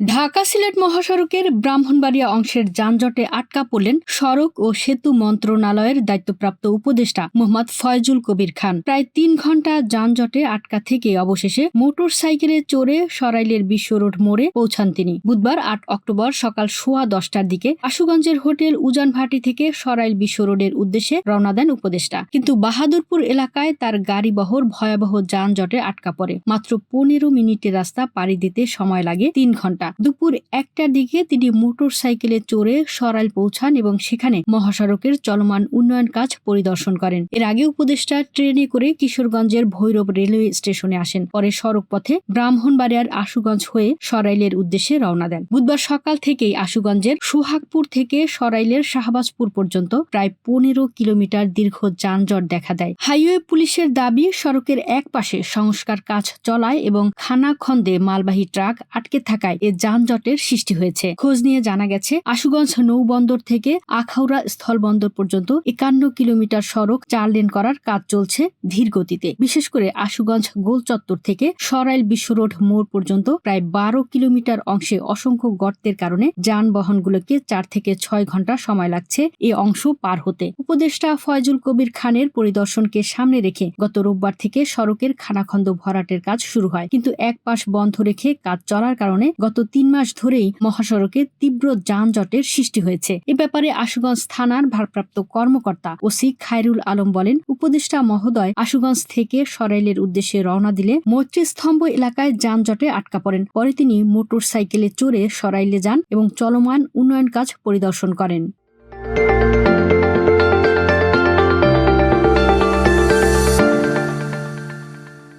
ঢাকা সিলেট মহাসড়কের ব্রাহ্মণবাড়িয়া অংশের যানজটে আটকা পড়লেন সড়ক ও সেতু মন্ত্রণালয়ের দায়িত্বপ্রাপ্ত উপদেষ্টা মোহাম্মদ ফয়জুল কবির খান। প্রায় তিন ঘণ্টা যানজটে আটকা থেকে অবশেষে মোটর সাইকেলে চড়ে সরাইলের বিশ্ব রোড মোড়ে পৌঁছান তিনি। বুধবার আট অক্টোবর সকাল সোয়া দশটার দিকে আশুগঞ্জের হোটেল উজানভাটি থেকে সরাইল বিশ্ব রোডের উদ্দেশ্যে রওনা দেন উপদেষ্টা। কিন্তু বাহাদুরপুর এলাকায় তার গাড়িবহর ভয়াবহ যানজটে আটকা পড়ে। মাত্র পনেরো মিনিটের রাস্তা পাড়ি দিতে সময় লাগে তিন ঘণ্টা দুপুর একটার দিকে তিনি মোটর সাইকেলে চড়ে সরাইল পৌঁছান এবং সেখানে মহাসড়কের চলমান উন্নয়ন কাজ পরিদর্শন করেন। এর আগে উপদেষ্টা ট্রেনে করে কিশোরগঞ্জের ভৈরব রেলওয়ে স্টেশনে আসেন। পরে সড়ক পথে ব্রাহ্মণবাড়িয়ার আশুগঞ্জ হয়ে সরাইলের উদ্দেশ্যে রওনা দেন। বুধবার সকাল থেকেই আশুগঞ্জের সুহাগপুর থেকে সরাইলের শাহবাজপুর পর্যন্ত প্রায় পনেরো কিলোমিটার দীর্ঘ যানজট দেখা দেয়। হাইওয়ে পুলিশের দাবি, সড়কের এক পাশে সংস্কার কাজ চলায় এবং খানাখন্দে মালবাহী ট্রাক আটকে থাকায় এ যানজটের সৃষ্টি হয়েছে। খোঁজ নিয়ে জানা গেছে, আশুগঞ্জ নৌবন্দর থেকে আখাউড়া স্থলবন্দর পর্যন্ত একান্ন কিলোমিটার সড়ক চার লেন করার কাজ চলছে ধীর গতিতে। বিশেষ করে আশুগঞ্জ গোল চত্বর থেকে সরাইল বিশ্ব রোড মোড় পর্যন্ত প্রায় বারো কিলোমিটার অংশে অসংখ্য গর্তের কারণে যানবাহনগুলোকে চার থেকে ছয় ঘণ্টা সময় লাগছে এ অংশ পার হতে। উপদেষ্টা ফয়জুল কবির খানের পরিদর্শনকে সামনে রেখে গত রোববার থেকে সড়কের খানাখন্দ ভরাটের কাজ শুরু হয়। কিন্তু এক পাশ বন্ধ রেখে কাজ চলার কারণে গত তিন মাস ধরেই মহাসড়কে তীব্র যানজটের সৃষ্টি হয়েছে। এ ব্যাপারে আশুগঞ্জ থানার ভারপ্রাপ্ত কর্মকর্তা ওসি খায়রুল আলম বলেন, উপদেষ্টা মহোদয় আশুগঞ্জ থেকে সরাইলের উদ্দেশ্যে রওনা দিলে মৈত্রীস্তম্ভ এলাকায় যানজটে আটকা পড়েন। পরে তিনি মোটর সাইকেলে চড়ে সরাইলে যান এবং চলমান উন্নয়ন কাজ পরিদর্শন করেন।